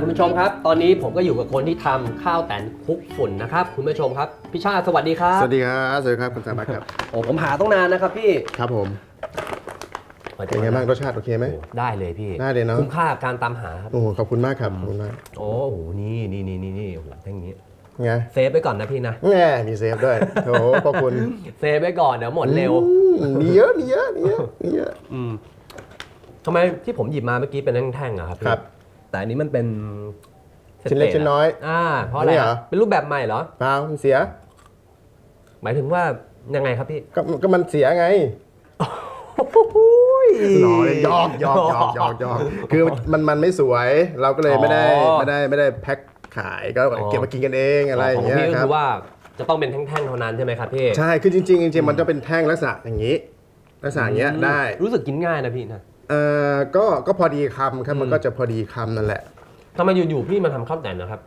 คุณผู้ชมครับ ตอนนี้ผมก็อยู่กับคนที่ทำข้าวแตนคลุกฝุ่นนะครับ คุณผู้ชมครับ พี่ชาติสวัสดีครับ สวัสดีครับสวัสดีครับคุณสามัคครับโอ้ผมหาต้องนานนะครับพี่ ครับผมเป็นไงบ้างรสชาติโอเคไหมโอ้ได้เลยพี่ได้เลยเนอะคุ้มค่ากับการตามหาครับโอ้โหขอบคุณมากครับขอบคุณมากโอ้โหนี่นี่นี่นี่นี่โอ้โหแท่งนี้ไงเซฟไว้ก่อนนะพี่นะแง่มีเซฟด้วยโถขอบคุณเซฟไว้ก่อนเดี๋ยวหมดเร็วอืมมีเยอะมีเยอะมีเยอะมีเยอะอืมทำไมที่ผมหยิบมาเมื่อกี้เป็นแท่งๆอะครับพี่ครับ แต่อันนี้มันเป็นชิ้นเล็กชิ้นน้อย อ่าเพราะอะไรนี่เหรอะอเป็นรูปแบบใหม่เหรอ เปล่ามันเสียหมายถึงว่ายังไงครับพี่ก็ก็มันเสียไงหล่อเลยหยอกหยอกหยอกหยอกหยอกคือมันมันไม่สวยเราก็เลยไม่ได้อ๋อไม่ได้ไม่ได้แพ็คขายก็อ๋อเก็บมากินกันเองอะไรอย่างเงี้ยขพี่ก็ครัคืบอว่าจะต้องเป็นแท่งๆเท่านั้นใช่ไหมครับพี่ใช่ คือจริงๆจริงๆมันจะเป็นแท่งลักษณะอย่างนี้ ลักษณะอย่างเงี้ยได้ รู้สึกกินง่ายนะพี่นะ เอ่อก็ก็พอดีคำครับมันอืมก็จะพอดีคำนั่นแหละ ทำไมอยู่ๆพี่มาทำข้าวแตนนะครับ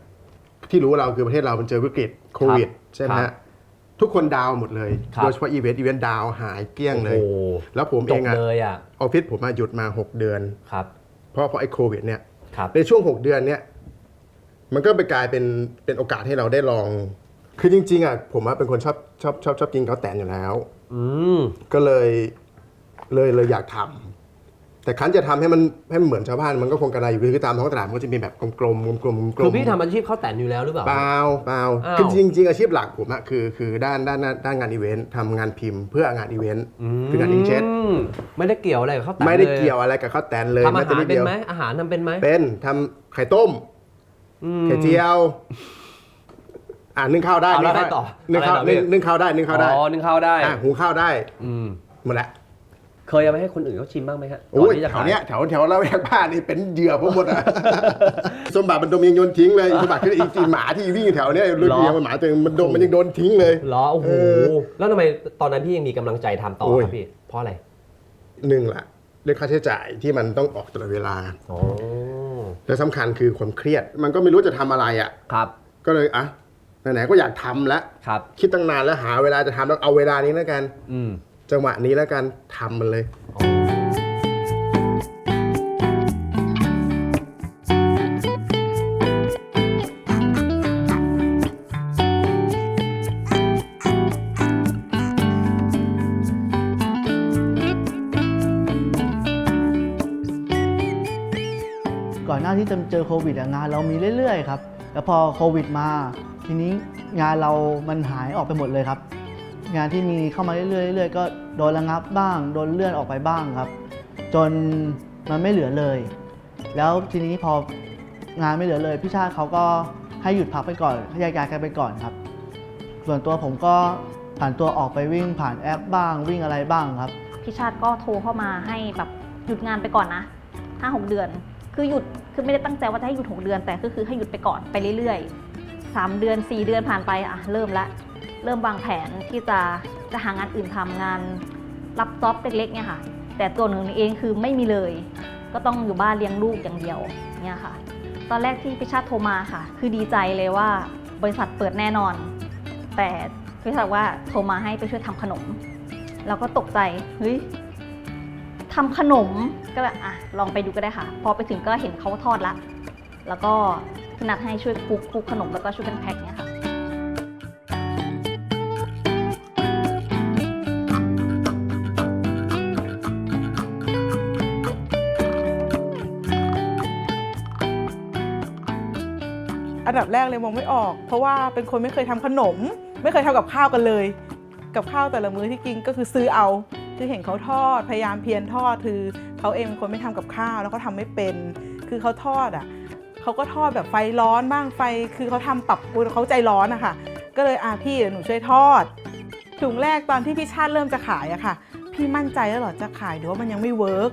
ที่รู้เราคือประเทศเรามันเจอวิกฤตโควิดใช่ไหมครัฮะบทุกคนดาวน์หมดเลยครับ โดยเฉพาะอีเวนต์อีเวนต์ดาวน์หายเกลี้ยงเลย โอ้โหแล้วผมจเอบงอะเลยอะออฟฟิศผมมาหยุดมา 6 เดือน ครับเพราะเพราะไอ้โควิดเนี่ย ครับในช่วง 6 เดือนเนี่ยมันก็ไปกลายเป็นเป็นโอกาสให้เราได้ลอง คือจริงๆอะผมอะเป็นคนชอบชอบชอบชอบกินข้าวแตนอยู่แล้ว อืมก็เลยเลยเลยอยากทำ แต่ครั้นจะทำให้มันให้มันเหมือนชาวบ้านมันก็คงกระไรอยู่คือตามท้องตลาดมันก็จะมีแบบกลมๆกลมๆกลมๆคือพี่ทำอาชีพข้าวแตนอยู่แล้วหรือเปล่า เปล่าเปล่าอ้าว คือจริงๆอาชีพหลักผมอะคือคือด้านด้านด้านด้านงานอีเวนต์ทำงานพิมพ์เพื่องานอีเวนต์คืองานอิงเจ็ตมไม่ได้เกี่ยวอะไรกับข้าวแตนไม่ได้ลเกี่ยวอะไรกับข้าวแตนเลยทำอาแม้แต่หารนิดเป็เดีนยวไหมอาหารทำเป็นไหมเป็นทำไข่ต้มอืม ไข่เจียว อ่านึ่งข้าวได้เอาแล้วนึ่งได้ต่อนึ่งข้าวอะไรต่อพี่ นึ่งนึ่งข้าวได้นึ่งข้าวได้อ๋อนึ่งข้าวได้ อ่าหุงข้าวได้อืมหมดละ เคยเอาไปให้คนอื่นเขาชิมบ้างไหมฮะโอ้ยก่นที่จะแถขาวยเนี้ยแถวแถวเราแวกบ้านนี่เป็นเหยื่อพวกหมดอะสมบัติมันดมยังโยนทิ้งเลยสมบัติคืออีหมาที่วิ่งแถวเนี้ยรุ่นเดียวมันหมาตัวเองมันดมมันยังโดนทิ้งเลย เหรอโอ้โหเออแล้วทำไมตอนนั้นพี่ยังมีกำลังใจทำต่อโอ้ย ครับพี่ เพราะอะไรหนึ่งละเรื่องค่าใช้จ่ายที่มันต้องออกตลอดเวลา อ๋อและสำคัญคือความเครียด มันก็ไม่รู้จะทำอะไรอะ ครับก็เลยอะไหนๆก็อยากทำแล้ว ครับ คิดตั้งนานแล้วหาเวลาจะทำแล้วเอาเวลานี้แล้วกัน อืม จังหวะนี้แล้วกันทำมันเลย ก่อนหน้าที่จะเจอโควิดอะงานเรามีเรื่อยๆครับ แล้วพอโควิดมา ทีนี้งานเรามันหายออกไปหมดเลยครับ งานที่มีเข้ามาเรื่อยๆก็โดนระงับบ้าง โดนเลื่อนออกไปบ้างครับ จนมันไม่เหลือเลย แล้วทีนี้พองานไม่เหลือเลยพี่ชาติเขาก็ให้หยุดพักไปก่อนให้ยกย้ายกันไปก่อนครับ ส่วนตัวผมก็ผ่านตัวออกไปวิ่งผ่านแอปบ้าง วิ่งอะไรบ้างครับพี่ชาติก็โทรเข้ามาให้แบบหยุดงานไปก่อนนะห้าหกเดือน คือหยุดคือไม่ได้ตั้งใจว่าจะให้หยุดหกเดือน แต่ก็คือให้หยุดไปก่อนไปเรื่อยๆสามเดือนสี่เดือนผ่านไปอะเริ่มละ เริ่มวางแผนที่จะจะหางานอื่นทำงานรับจ็อบเล็กๆเนี่ยค่ะ แต่ตัวหนึ่งเองคือไม่มีเลย ก็ต้องอยู่บ้านเลี้ยงลูกอย่างเดียวเนี่ยค่ะ ตอนแรกที่พี่ชาติโทรมาค่ะ คือดีใจเลยว่าบริษัทเปิดแน่นอน แต่พี่ชาติว่าโทรมาให้ไปช่วยทำขนม เราก็ตกใจเฮ้ยทำขนมก็แบบอะลองไปดูก็ได้ค่ะ พอไปถึงก็เห็นเขาทอดละ แล้วก็นัดให้ช่วยคลุกคลุกขนมแล้วก็ช่วยกันแพ็คเนี่ยค่ะ อันดับแรกเลยมองไม่ออก เพราะว่าเป็นคนไม่เคยทำขนม ไม่เคยทำกับข้าวกันเลย กับข้าวแต่ละมื้อที่กินก็คือซื้อเอาคือเห็นเขาทอดพยายามเพียรทอดคือเขาเองเป็นคนไม่ทำกับข้าวแล้วก็ทำไม่เป็น คือเขาทอดอะเขาก็ทอดแบบไฟร้อนบ้างไฟ คือเขาทำปรับเขาใจร้อนอะค่ะ ก็เลยอะพี่เดี๋ยวหนูช่วยทอดถุงแรกตอนที่พี่ชาติเริ่มจะขายอะค่ะ พี่มั่นใจแล้วเหรอจะขายหรือว่ามันยังไม่เวิร์ก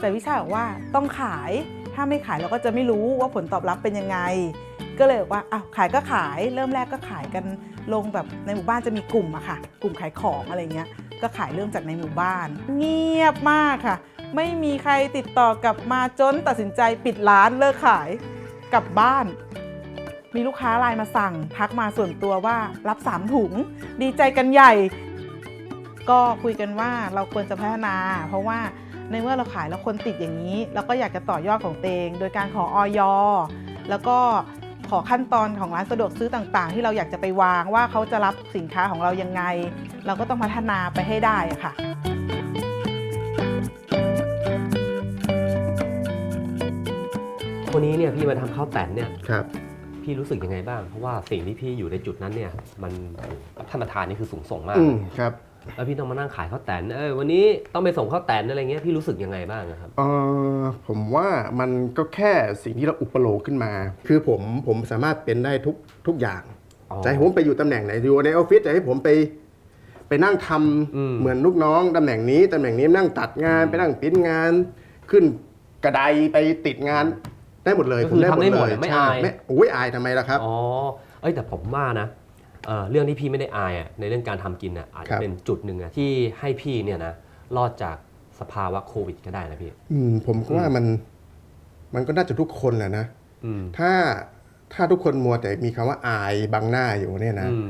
แต่พี่ชาติบอกว่าต้องขายถ้าไม่ขายเราก็จะไม่รู้ว่าผลตอบรับเป็นยังไง ก็เลยบอกว่าอ้าวขายก็ขายเริ่มแรกก็ขายกันลงแบบในหมู่บ้านจะมีกลุ่มอะค่ะ กลุ่มขายของอะไรเงี้ยก็ขายเริ่มจากในหมู่บ้าน เงียบมากค่ะ ไม่มีใครติดต่อกลับมาจนตัดสินใจปิดร้านเลิกขายกลับบ้าน มีลูกค้าไลน์มาสั่งทักมาส่วนตัวว่ารับสามถุง ดีใจกันใหญ่ ก็คุยกันว่าเราควรจะพัฒนา เพราะว่าในเมื่อเราขายแล้วคนติดอย่างนี้ เราก็อยากจะต่อยอดของเตง โดยการขอออยแล้วก็ ขอขั้นตอนของร้านสะดวกซื้อต่างๆ ที่เราอยากจะไปวางว่าเขาจะรับสินค้าของเรายังไง เราก็ต้องพัฒนาไปให้ได้อะค่ะวันนี้เนี่ยพี่มาทำข้าวแตนเนี่ยครับ พี่รู้สึกยังไงบ้าง เพราะว่าสิ่งที่พี่อยู่ในจุดนั้นเนี่ย มันท่านประธานนี่คือสูงส่งมาก อืมครับ แล้วพี่ต้องมานั่งขายข้าวแตนเออวันนี้ต้องไปส่งข้าวแตนอะไรเงี้ยพี่รู้สึกยังไงบ้างอะครับ เออผมว่ามันก็แค่สิ่งที่เราอุปโลกขึ้นมา คือผมผมสามารถเป็นได้ทุกทุกอย่างอ๋อจะให้ผมไปอยู่ตำแหน่งไหนอยู่ในออฟฟิศจะให้ผมไป ไปนั่งทำอืม เหมือนลูกน้องตำแหน่งนี้ตำแหน่งนี้นั่งตัดงานไปนั่งปริ้นงาน ขึ้นกระไดไปติดงานได้หมดเลยก็คือทำได้หมดเลยไม่ใช่อายไม่โอ้ยอายทำไมล่ะครับ อ๋อเอ้ยแต่ผมว่านะ เอ่อเรื่องที่พี่ไม่ได้อายอะในเรื่องการทำกินอะอาจครัจะบเป็นจุดหนึ่งอะที่ให้พี่เนี่ยนะรอดจากสภาวะโควิดก็ได้นะพี่ อืมผมก็ว่ามันมันก็น่าจะทุกคนแหละนะ อืมถ้าถ้าทุกคนมัวแต่มีคำว่าอายบังหน้าอยู่เนี่ยนะอืม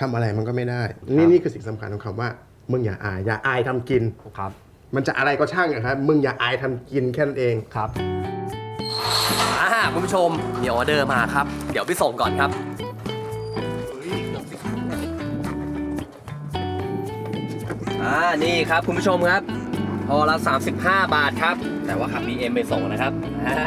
ทำอะไรมันก็ไม่ได้ครันี่บนี่คือสิ่งสำคัญของคำว่า มึงอย่าอาย อย่าอายทำกิน ครับ มันจะอะไรก็ช่างอะครับ มึงอย่าอายทำกินแค่นั้นเอง ครับ อ่าคุณผู้ชมมีออเดอร์มาครับ เดี๋ยวไปส่งก่อนครับ อ่านี่ครับคุณผู้ชมครับพอละ 35 บาทครับ แต่ว่าขับ BM ไปส่งนะครับอ่า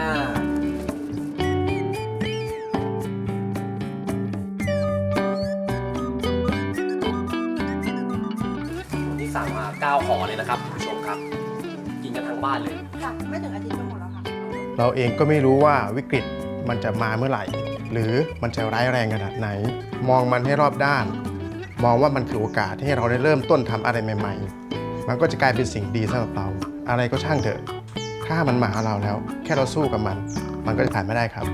วันนี้สั่งมา9ห่อเลยนะครับคุณผู้ชมครับ กินกันทั้งบ้านเลย ค่ะ ไม่ถึงอาทิตย์ก็หมดแล้วค่ะ เราเองก็ไม่รู้ว่าวิกฤตมันจะมาเมื่อไหร่ หรือมันจะร้ายแรงขนาดไหน มองมันให้รอบด้าน มองว่ามันคือโอกาสที่ให้เราได้เริ่มต้นทำอะไรใหม่ ๆ มันก็จะกลายเป็นสิ่งดีสำหรับเรา อะไรก็ช่างเถอะ ถ้ามันมาหาเราแล้ว แค่เราสู้กับมัน มันก็จะผ่านไม่ได้ครับ